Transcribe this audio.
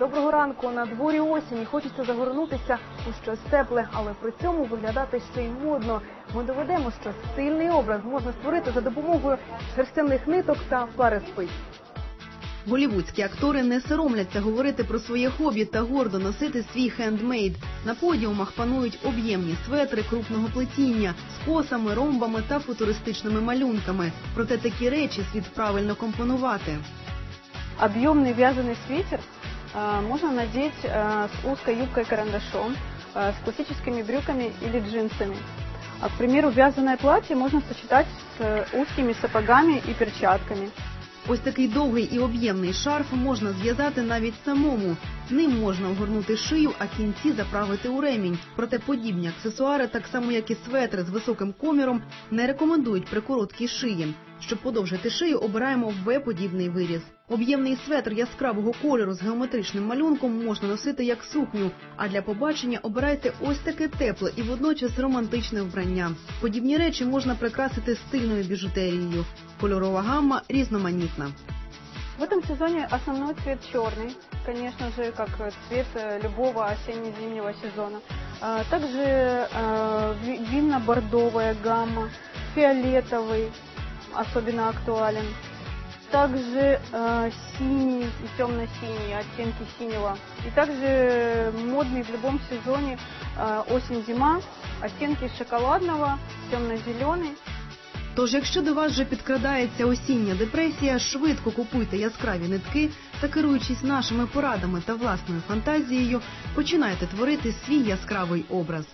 Доброго ранку. На дворі осінь. і Хочеться загорнутися у щось тепле, але при цьому виглядати ще й модно. Ми доведемо, що стильний образ можна створити за допомогою шерстяних ниток та пари спиць. Голівудські актори не соромляться говорити про своє хобі та гордо носити свій хендмейд. На подіумах панують об'ємні светри крупного плетіння з косами, ромбами та футуристичними малюнками. Проте такі речі слід правильно компонувати. Объемный вязаный свитер э, можно надеть э, с узкой юбкой-карандашом, э, с классическими брюками или джинсами. А, к примеру, вязаное платье можно сочетать с э, узкими сапогами и перчатками. Ось такий довгий і об'ємний шарф можна зв'язати навіть самому. Ним можна огорнути шию, а кінці заправити у ремінь. Проте подібні аксесуари, так само як і светри з високим коміром, не рекомендують при короткій шиї. Щоб подовжити шию, обираємо В-подібний виріз. Об'ємний светр яскравого кольору з геометричним малюнком можна носити як сукню. А для побачення обирайте ось таке тепле і водночас романтичне вбрання. Подібні речі можна прикрасити стильною біжутерією. Кольорова гамма різноманітна. В этом сезоне основной цвет черный, конечно же, как цвет э, любого осенне-зимнего сезона. А, Также э, ви- винно-бордовая гамма, фиолетовый особенно актуален. Также э, синий и темно-синий, оттенки синего. И также модный в любом сезоне э, осень-зима, оттенки шоколадного, темно-зеленый. Тож, якщо до вас вже підкрадається осіння депресія, швидко купуйте яскраві нитки та керуючись нашими порадами та власною фантазією, починайте творити свій яскравий образ.